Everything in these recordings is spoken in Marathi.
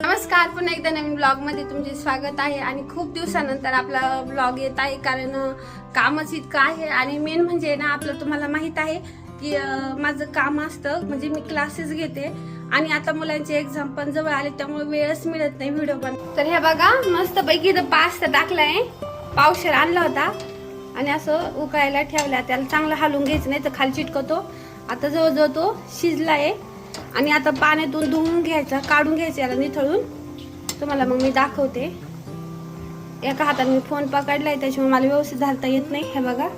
नमस्कार पुन्हा एकदा नवीन ब्लॉगमध्ये तुमचे स्वागत आहे आणि खूप दिवसानंतर आपला ब्लॉग येत आहे कारण कामच इतकं आहे आणि मेन म्हणजे ना आपलं तुम्हाला माहीत आहे की माझं काम असतं म्हणजे मी क्लासेस घेते आणि आता मुलांची एक्झाम पण जवळ आले त्यामुळे वेळच मिळत नाही व्हिडिओ पण तर हे बघा मस्त पैकी इथं पास्ता टाकलाय. पावशेर आणला होता आणि असं उकळायला ठेवला. त्याला चांगलं हलवून घ्यायचं नाही तर खाली चिटकवतो. आता जवळजवळ तो शिजला आहे आणि आता पाण्यातून धुवून घ्यायचा काढून घ्यायचा याला निथळून. तुम्हाला मग मी दाखवते. एका हाताने मी फोन पकडलाय त्याच्यामुळे मला व्यवस्थित घालता येत नाही. हे बघा.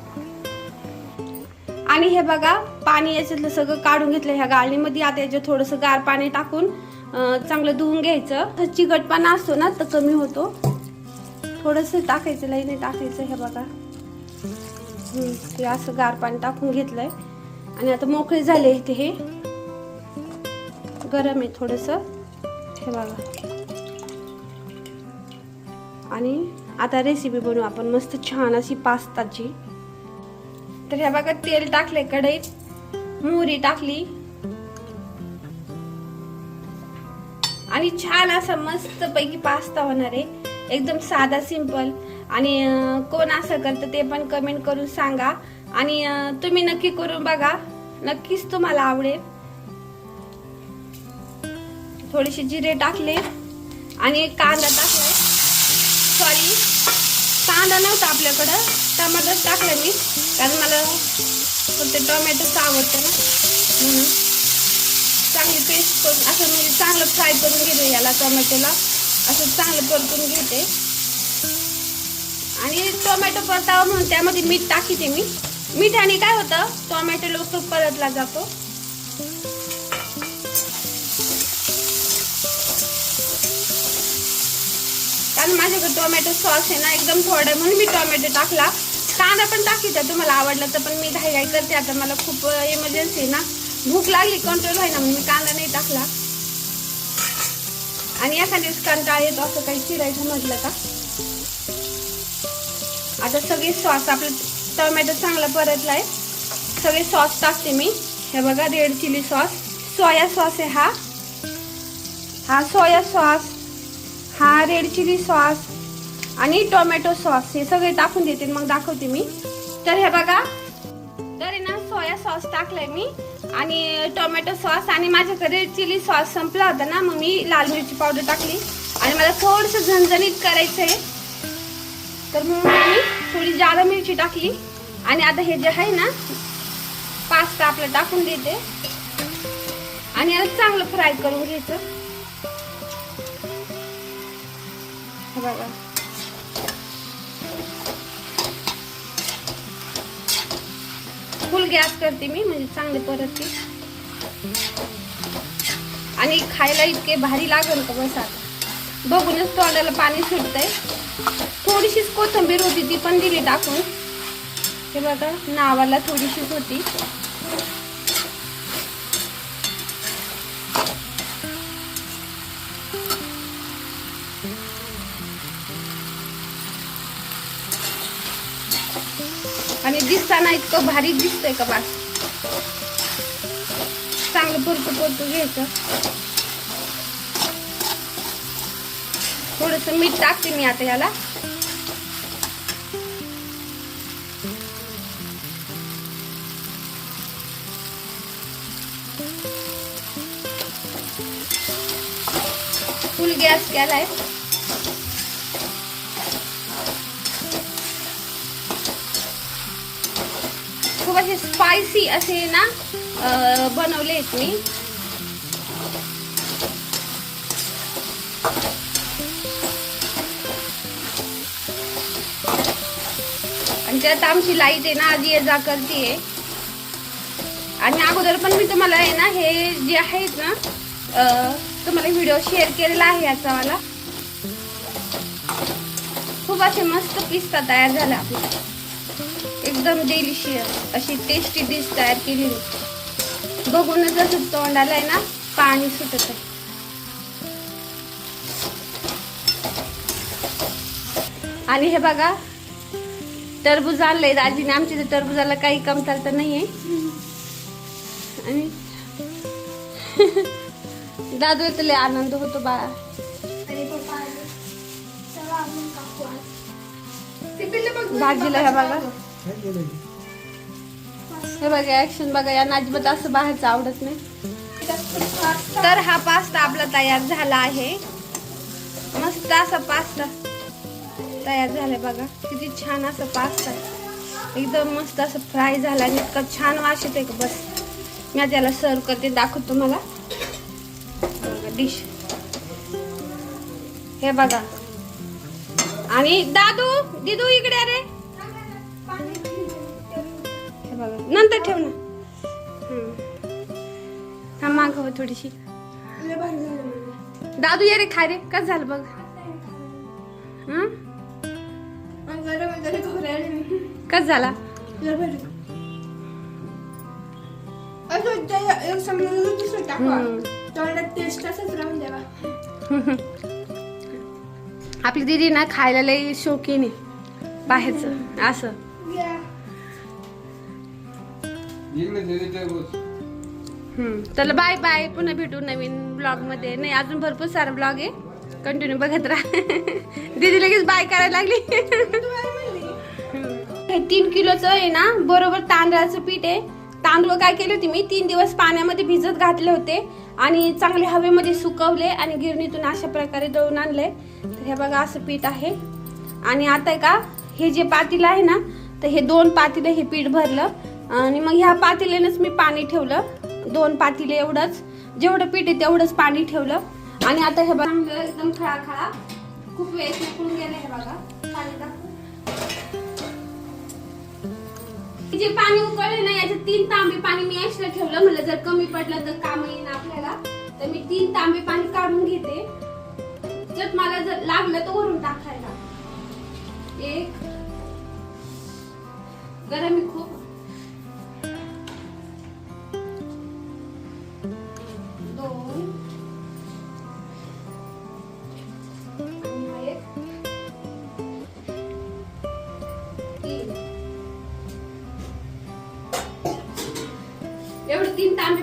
आणि हे बघा पाणी याच्यातलं सगळं काढून घेतलं ह्या गाळणीमध्ये. आता याच्यात थोडंसं गार पाणी टाकून चांगलं धुवून घ्यायचं. तर चिकटपणा असतो ना तर कमी होतो. थोडस टाकायचं लई नाही टाकायचं हे बघा. ते असं गार पाणी टाकून घेतलंय. आणि आता मोकळे झाले ते हे. गरम आहे थोडंसं. हे बघा. आणि आता रेसिपी बनवू आपण. मस्त छान अशी पास्ताची. तर ह्या बघा तेल टाकले कढईत. मोहरी टाकली. आणि छान असा मस्त पैकी पास्ता होणार आहे. एकदम साधा सिंपल आणि कोण असं करतं ते पण कमेंट करून सांगा. आणि तुम्ही नक्की करून बघा. नक्कीच तुम्हाला आवडेल. थोडेसे जिरे टाकले आणि कांदा टाकलाय. सॉरी कांदा नव्हता आपल्याकडं. टमाटर टाकलं मी कारण मला फक्त टोमॅटोच आवडतं ना. म्हणून चांगली पेस्ट करून असं म्हणजे चांगलं फ्राय करून घेते याला टोमॅटोला. असं चांगलं परतून घेते. आणि टोमॅटो परतावा म्हणून त्यामध्ये मीठ टाकीते मी. मिठाने काय होतं? टोमॅटो लवकर परतला जातो. कारण माझ्याकडे टोमॅटो सॉस आहे ना एकदम थोडा म्हणून मी टोमॅटो टाकला. कांदा पण टाकीचा तुम्हाला आवडला तर पण मी घाई घाई करते. आता मला खूप इमर्जन्सी आहे ना. भूक लागली कंट्रोल व्हायना म्हणून मी कांदा नाही टाकला. आणि एखाद्याच कंटाळा येतो असं काही चिरायचं म्हटलं का? आता सगळे सॉस आपलं टोमॅटो चांगला परतला आहे सगळे सॉस टाकते मी. हे बघा red chilli sauce soya sauce आहे हा. हा सोया सॉस हा रेड चिली सॉस आणि टोमॅटो सॉस हे सगळे टाकून देते मग दाखवते मी. तर हे बघा तर ना सोया सॉस टाकलाय मी आणि टोमॅटो सॉस आणि माझ्याकडे रेड चिली सॉस संपला होता ना मग मी लाल मिरची पावडर टाकली आणि मला थोडस झणझणीत करायचं आहे तर मग मी थोडी जादा मिरची टाकली आणि आता हे जे आहे ना पास्ता आपलं टाकून देते. आणि याला चांगलं फ्राय करून घ्यायचं. हे बघा. फुल गॅस करते मी म्हणजे चांगले परतते. आणि खायला इतके भारी लागल का बस. आता बघूनच तोंडाला पाणी सुटतंय. थोडीशीच कोथिंबीर होती ती पण दिली टाकून. हे बघा नावाला थोडीशीच होती. दिसताना इतकं भारी दिसतंय का बास चांगलं परतू परतू घ्यायचं. थोडस मीठ टाकते मी आता याला. फुल गॅस केलाय. हे असे स्पायसी असे ना बनवले आहेत मी. आणि त्यात आमची लाइट आहे ना आधी ये जा करते आणि अगोदर पण मी तुम्हाला आहे ना हे जे आहेत ना तुम्हाला व्हिडिओ शेअर केलेला आहे याचा मला. खूप असे मस्त पिस्ता तयार झाला आपला एकदम डेलिशियस अशी टेस्टी डिश तयार केलेली बघूनच असं तोंडाला आहे ना पाणी सुटत आहे आणि हे बघा टरबूज आणलंय दाजीने. आमच्या इथे टरबुजाला काही कमतरता नाहीये. आणि दादू लय आनंद होतो बाळा. भाजीला हे बघा. हे बघा ऍक्शन बघा या नाजबत असं बाहेरचं आवडत नाही. तर हा पास्ता आपला तयार झाला आहे. मस्त असा पास्ता तयार झालाय बघा. किती छान असं पास्ता एकदम मस्त असं फ्राय झाला आणि इतका छान वास आहे का बस. मी त्याला सर्व करते दाखवतो तुम्हाला डिश हे बघा. आणि दादू दिदू इकडे अरे हे बघा. नंतर ठेव ना. हम्म. हा मागव थोडीशी. दादू ये रे खाय रे. कसं झालं बघ. कस कसं झाला? आपली दिदी ना खायला लई शौकीन आहे बाहेरचं. असं. हम्म. चला बाय बाय पुन्हा भेटू नवीन ब्लॉगमध्ये. नाही अजून भरपूर सारा ब्लॉग आहे. कंटिन्यू बघत राहा. दीदी लगेच बाय करायला लागली. तीन किलोचं आहे ना बरोबर तांदळाचं पीठ आहे. तांदूळ काय केले होते मी? तीन दिवस पाण्यामध्ये भिजत घातले होते आणि चांगले हवेमध्ये सुकवले आणि गिरणीतून अशा प्रकारे दळून आणले. तर हे बघा असं पीठ आहे. आणि आता आहे का हे जे पातील आहे ना तर हे दोन पातील हे पीठ भरलं. आणि मग ह्या पातेल्यानेच मी पाणी ठेवलं. दोन पातेले एवढंच. जेवढं पीठ आहे तेवढंच पाणी ठेवलं. आणि आता हे बघा एकदम एकदम खळाखळा. खूप वेळ उकळून गेलं हे बघा. पाणी जे पाणी उकळले ना याचे तीन तांबे पाणी मी एक्स्ट्रा ठेवलं. म्हणलं जर कमी पडलं तर काम येईल आपल्याला. तर मी तीन तांबे पाणी काढून घेते. जर मला जर लागलं तर वरून टाकायला. एक. गरम खूप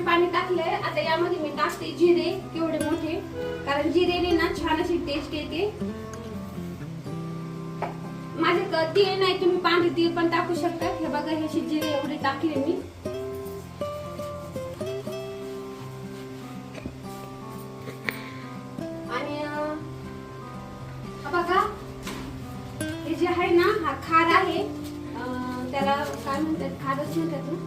पाणी टाकले आता यामध्ये मी टाकते जिरे केवढे मोठे. कारण जिरेने ना छान अशी टेस्ट येते. माझे क- तीळ नाही तुम्ही पांढरे तीळ पण टाकू शकता. हे बघा हे अशी जिरे एवढे टाकले मी. आणि बघा. हे जे आहे ना हा खार आहे. त्याला काय म्हणतात? खारच म्हणतात ना?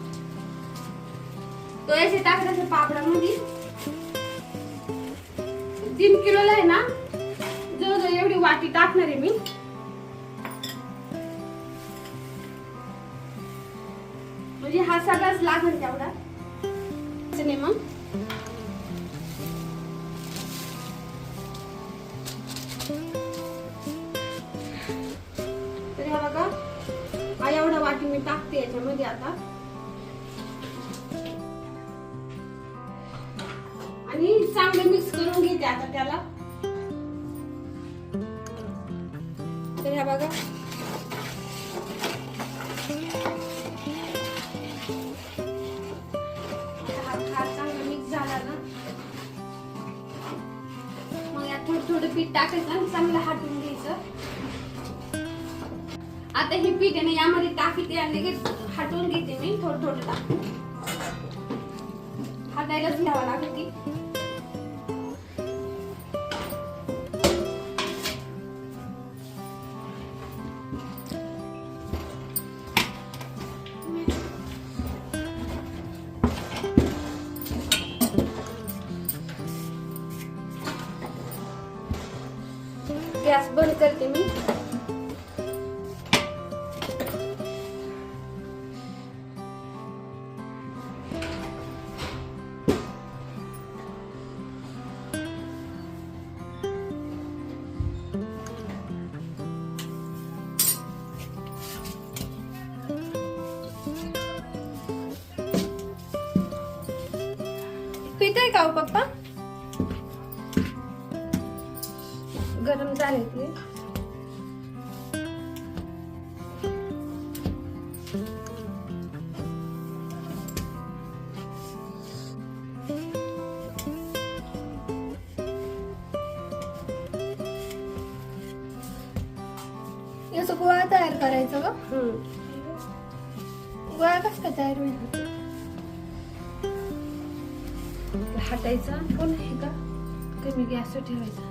तो याचे टाकण्याच्या पापडामध्ये तीन किलोला आहे ना जवळजवळ एवढी वाटी टाकणार आहे मी। म्हणजे हा सगळाच लागेल तेवढा। असं नाही मग। तर हा बघा एवढा वाटी मी टाकते याच्यामध्ये आता। थोडं थोडं पीठ टाकायचं आणि चांगलं हाटून घ्यायचं. आता हे पीठ आहे ना यामध्ये टाकीते आणि लगेच हाटून घेते मी थोडं थोडं टाकून. हातायलाच घ्यावं लागते. गॅस बंद करते मी. करायचा हम्म. गोळा कसं तयार होईल हटायचा कोण आहे का कमी गॅसवर ठेवायचा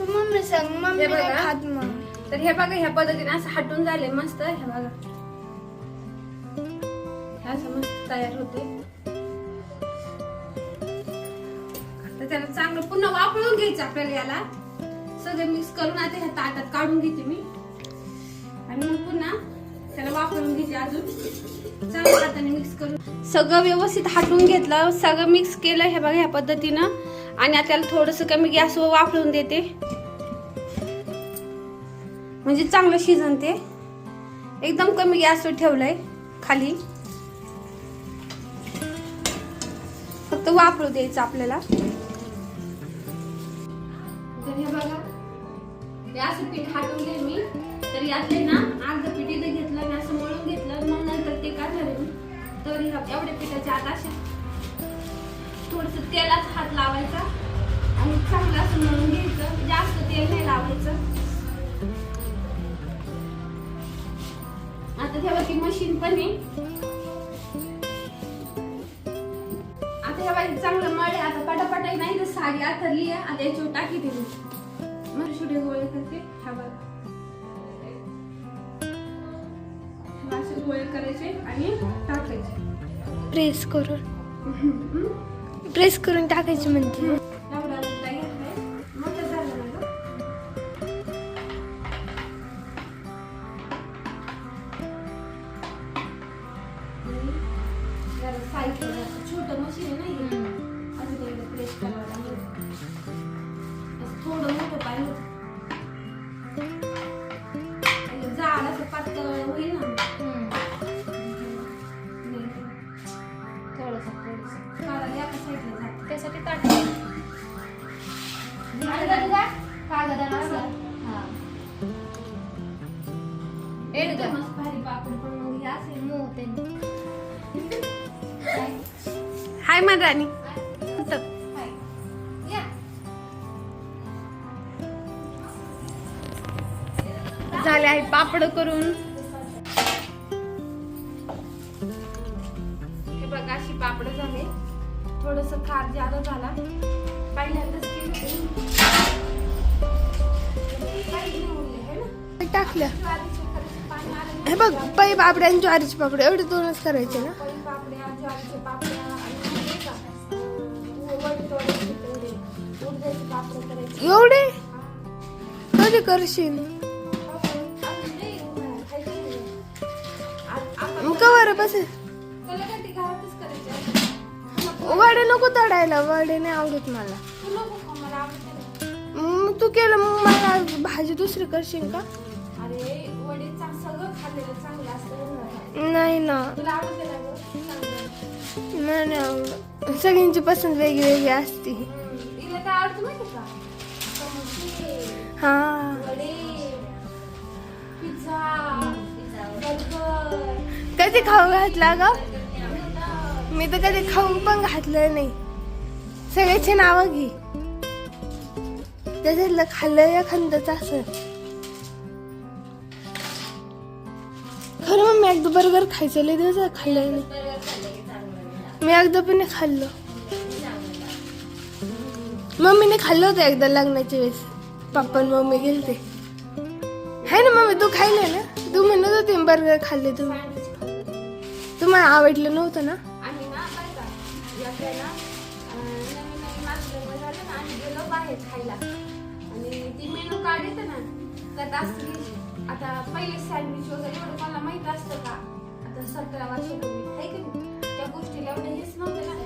मम्मी सांग मम्मी. खात तर हे बघा ह्या पद्धतीने असं हटून झाले मस्त. हे बघा. हे असं मस्त तयार होते. तर त्याला चांगलं पुन्हा वापरून घ्यायचं आपल्याला याला. सगळं मिक्स करून आता ह्या ताटात काढून घेते मी. आणि मग पुन्हा त्याला वापरून घेते अजून. चांगल्या हाताने मिक्स करून. सगळं व्यवस्थित हाटून घेतलं सगळं मिक्स केलं हे बघा ह्या पद्धतीनं. आणि आता त्याला थोडस कमी गॅसवर वापरून देते. म्हणजे चांगलं शिजन ते. एकदम कमी गॅसवर ठेवलंय खाली. फक्त वापरू द्यायचं आपल्याला. तर हे बघा गॅस पीठ हाटून घे मी. तर यातले ना अर्ध पीठ इथं घेतलं आणि असं मळून घेतलं मग नंतर ते काय झालं मी? तर एवढ्या पिठाच्या आत अशा थोडस तेलाच हात लावायचा आणि चांगलं असं मळून घ्यायचं. जास्त तेल नाही लावायचं. आता तेव्हा ती मशीन पण आहे. आता ह्या बाई चांगलं मळे आता पटापटा नाही तर साडी आथरली आहे. आता याच्यावर टाकी दिली मग छोटे गोळे करते. असे गोळे करायचे आणि टाकायचे. प्रेस करून. प्रेस करून टाकायची म्हणते. एकदम मस्त भारी पापड पण मग हे असेल मोठे हाय झाले आहे पापड करून. हे बघा अशी पापड झाले. थोडस खार जादा झाला. पहिल्यांदाच केलं? टाकलं ज्वारीचे खरंच पाणी आलं हे बघ पै पापड्या आणि ज्वारीची पापड एवढे दोनच करायचे ना? एवढे? कधी करशील? मग कवर बस. वडे नको तडायला वडे नाही आवडत मला. तू मग तू केलं मग मला भाजी दुसरी करशील का? नाही. ना. नाही सगळ्यांची पसंत वेगळी वेगळी असते हा. कधी खाऊ घातला ग? मी तर कधी खाऊन पण घातलं नाही. सगळ्याची नावं घे. त्याच्यातलं खाल्लं या खंदच असं. एकदा बर्गर खायचं लय दिवस झाले खाल्लं नाही. मी एकदा पण नाही खाल्लं. मम्मीने खाल्लं होतं एकदा लग्नाच्या वेळेस. पप्पा आणि मम्मी गेलते. है ना मम्मी तू खाल्ले ना? तू म्हणत होती बर्गर खाल्ले तुम्ही तुम्हाला आवडलं नव्हतं ना? आणि ना का अं, नवीन नवीन माझं लग्न झालं ना गेलो बाहेर खायला आणि ती मेनू कार्ड ना त्यात आता पहिले सँडविच वगैरे एवढं मला माहीत असतं का? आता सतरा वर्ष आहे की त्या गोष्टीला एवढं हेच नव्हतं ना.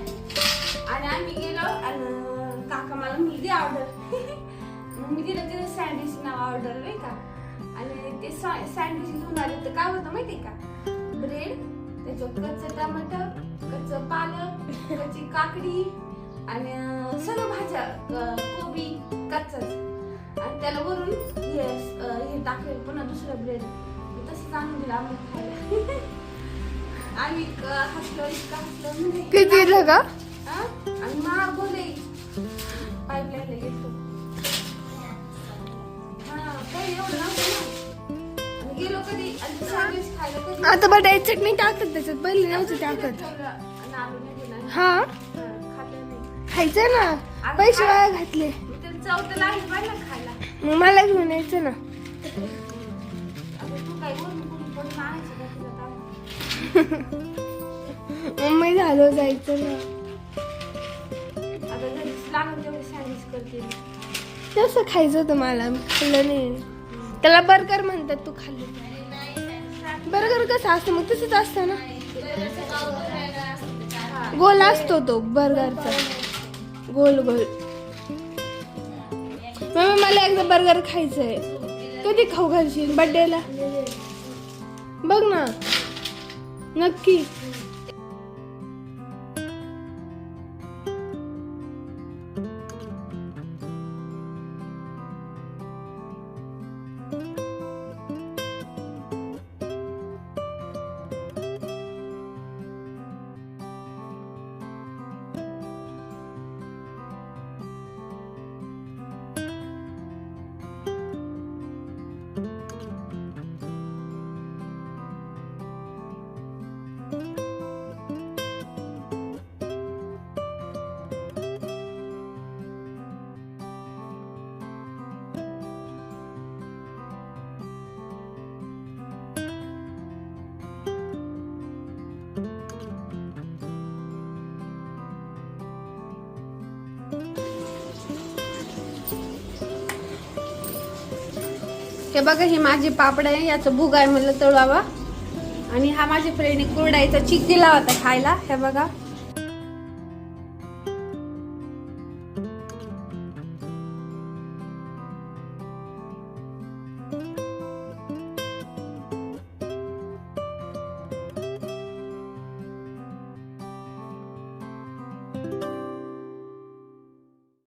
आणि आम्ही गेलो आणि काका मला मुलगी ऑर्डर मग मी दिलं तिथे सँडविच नाव ऑर्डर नाही का? आणि ते सँडविच घेऊन आले तर काय होतं माहिती का? ब्रेड त्याच्यावर कच्चं टमाटर कच्चं पालक कच्ची काकडी आणि सगळं भाज्या कोबी कच्चाच. आणि त्याला वरून हे हे पुन्हा दुसरं ब्रेड तसंच आणून दिलं आम्हाला खायला. आम्ही हसलो इतकं हसलो म्हणजे दिलं का हा? आणि मागवले पाईपलाईनला गेलो कधी आणि आता बटाई चटणी टाकत त्याच्यात पहिले नव्हतं टाकत. हा? खायचं ना. पैसे वाया घातले. त्याला मग मला घेऊन यायचं ना. मम्मी झालं जायचं ना. तसं खायचं होतं मला. खाल्लं नाही. त्याला बर्गर म्हणतात तू खाल्ली. बर्गर कसं असतं मग तसंच असतं ना. गोल असतो तो बर्गरचा. गोल गोल. मम्मी मला एकदा बर्गर खायचंय. कधी खाऊ घालशील? बर्थडेला बघ ना. नक्की. हे बघा हे माझे पापड आहे याचं भुग आहे म्हणलं तळावा आणि हा माझ्या फ्रेंडने कुरडायचा चिक दिला होता खायला. हे बघा.